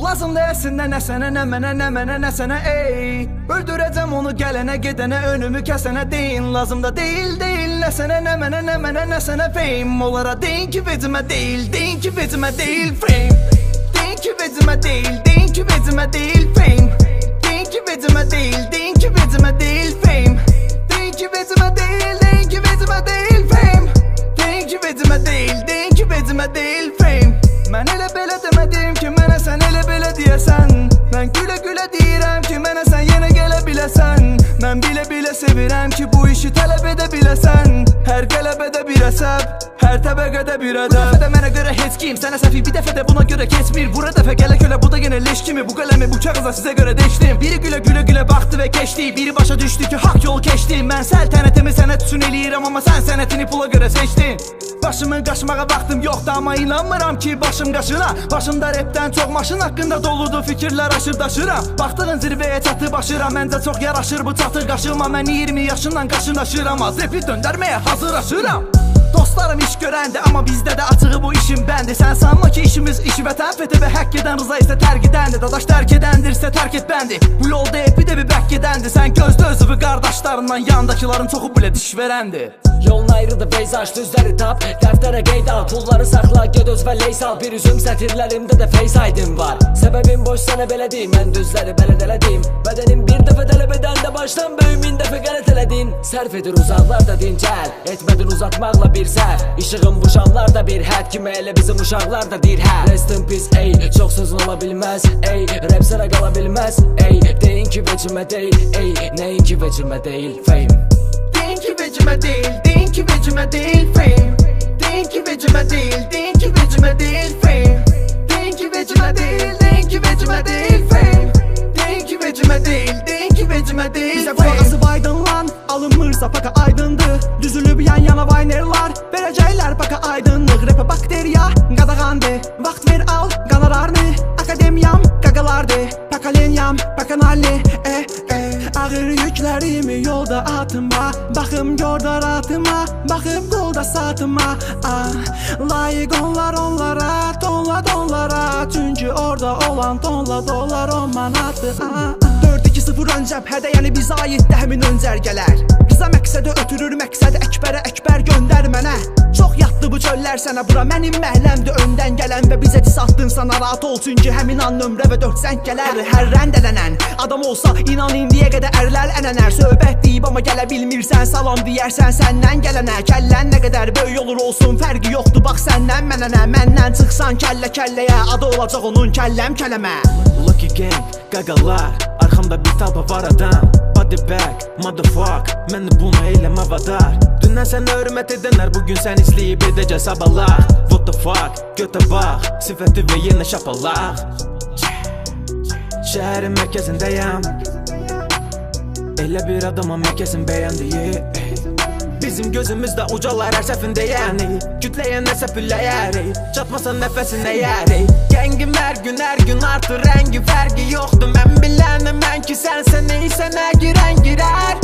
Lazım desinə nə sənə nə mənə nə mənə nə sənə ey Öldürəcəm onu gələnə gedənə önümü kəsənə deyin Lazım da deyil deyil nə sənə nə mənə nə mənə nə sənə fame Onlara deyin ki vecimə deyil deyin ki vecimə deyil fame Deyin ki vecimə deyil deyin ki vecimə deyil fame Deyin ki vecimə deyil deyin ki vecimə deyil fame Deyin ki vecimə deyil deyin ki vecimə deyil fame Deyin ki vecimə deyil deyin ki vecimə deyil fame Mən elə belə demədim belə deyəsən Mən gülə gülə deyirəm ki mənə sən yenə gələ biləsən Mən bilə bilə ki bu işi tələb edə biləsən Hər bir əsəb Hər təbəqədə bir ədəb Bu dəfə də mənə görə heç kim Sənə səfi bir dəfə də buna görə keçmir Bura dəfə gələ gölə bu da yenə leş kimi? Bu qələmi bu kağıza sizə görə deşdim Biri gülə gülə gülə baxdı və keçdi Biri başa düşdü ki haqq yol keçdi Mən səltənətimi sənət üçün eləyirəm Amma sən sənətini pula görə seçdin Başımın qaşmağa vaxtım yoxdur amma inanmıram ki başım qaşına Başımda repdən çox maşın haqqında doludur fikirlər aşır daşıram Baxdığın zirvəyə çatıb aşıram Məncə çox yaraşır bu çatır qaşıma Mən 20 yaşından qaşınlaşıram Az repi döndərməyə hazırlaşıram Dostlarım iş görəndi amma bizdə də açığı bu işin bəndi Sən sanma ki işimiz işi vətən fethi və həkk edən rıza isə tərk edəndi Dadaş tərk edəndirsə tərk et bəndi Bu yolda epi də bir bək gedəndi Sən gözdə özüvü qardaşlarından yandakıların çoxu bilə diş verəndi Yolun ayrıdır peyzaj düzləri tap. Dəftərə qeyd al pulları saxla Get öz və leys al. Bir üzüm sətirlərimdə də feyz var. Səbəbim boş sənə belə deyim Mən düzləri bələd elədim Bədənim bir dəfə tələb edəndə başdan böyük min dəfə qələt elədin Sərf edir uzaqlarda bir səhv İşığın bu şamlarda bir hədd Kimi elə bizim uşaqlar da deyir hə Rest in peace ey Çox sözün ola bilməz ey Rap sərə qala bilməz ey Deyin ki vecimə deyil ey Nəyin ki vecimə deyil fame Deyin ki vecimə deyil, deyin ki vecimə deyil fame Deyin ki vecimə deyil, deyin ki vecimə deyil fame Deyin ki vecimə deyil, deyin ki vecimə deyil fame Deyin ki vecimə deyil, deyin ki vecimə deyil Bizə qulaq asıb aydınlan Alınmırsa paka aydındır bakteriya qadağandı Vaxt ver al qalararını Akademiyam qaqalardı Pakalenyam pakanalli. E, e. Ağır yüklərimi yolda atıma. Baxım gördər atıma Baxıb qolda satıma. Ah, Layiq onlar onlara Tonla donlara Çünki orada olan tonla dolar on manatı. Ah, ah. 4-2-0 ön cəbhədə yəni bizə aiddir həmin ön Rıza məqsədə ötürür məqsədi əkbərə əkbər göndər mənə Çox yatdı bu çöllər sənə bura mənim məhəlləmdir. Öndən gələn Və bizə dis attınsa narahat ol. Çünki həmin an nömrə və dörd səng gələr. Hər rəndələnən adam olsa inan indiyə qədər ərlər ənənər. Söhbət deyib amma gələ bilmirsən salam deyərsən səndən gələnə. Kəllən nə qədər böyük olur olsun fərqi yoxdur. Bax səndən mənənə Məndən çıxsan kəllə kəlləyə. Adı olacaq onun kəlləm kələmə. Lucky Gang, qaqalar Arxamda bir taba var adam Body bag, motherfuck. Məni buna eləmə vadar Dündən sənə hörmət edənlər Bugün sən izləyib edəcək sabahlar. What the fuck, götə bax Sifəti və yenə şapalaq Şəhərin mərkəzindəyəm Elə bir adamam mərkəzin bəyəndiyi Bizim gözümüzdə ucalar hər səfində yəni Kütləyə nəsə pülləyəri Çatmasa nəfəsinə yəri Gəngim hər gün hər gün artır rəngi fərqi yoxdur Mən bilənəm mən ki sənsə neysə nə girən girər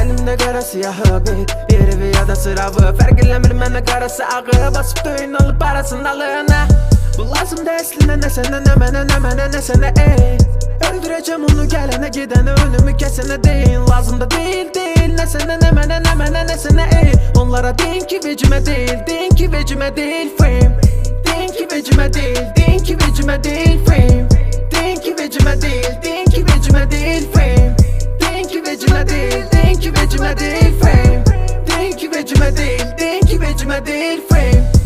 Əlimdə qara siyahı Bir evi ya da sıravı. Fərq eləmir mənə qarası ağı Basıb döyün alıb arasındalığına Bu lazımdır əslində nə sənə nə mənə nə mənə nə sənə ey Öldürəcəm onu gələnə gedənə önümü kəsənə deyin Lazımda deyil deyil nə sənə nə mənə nə mənə nə sənə ey Onlara deyin ki vecimə deyil deyin ki vecime değil fame. Deyin ki vecime değil Deyin ki vecime değil fame. Deyin ki vecime değil Deyin ki vecime değil fame. Deyin ki vecime değil Deyin ki vecime değil fame. Deyin ki vecime değil Deyin ki vecime değil fame.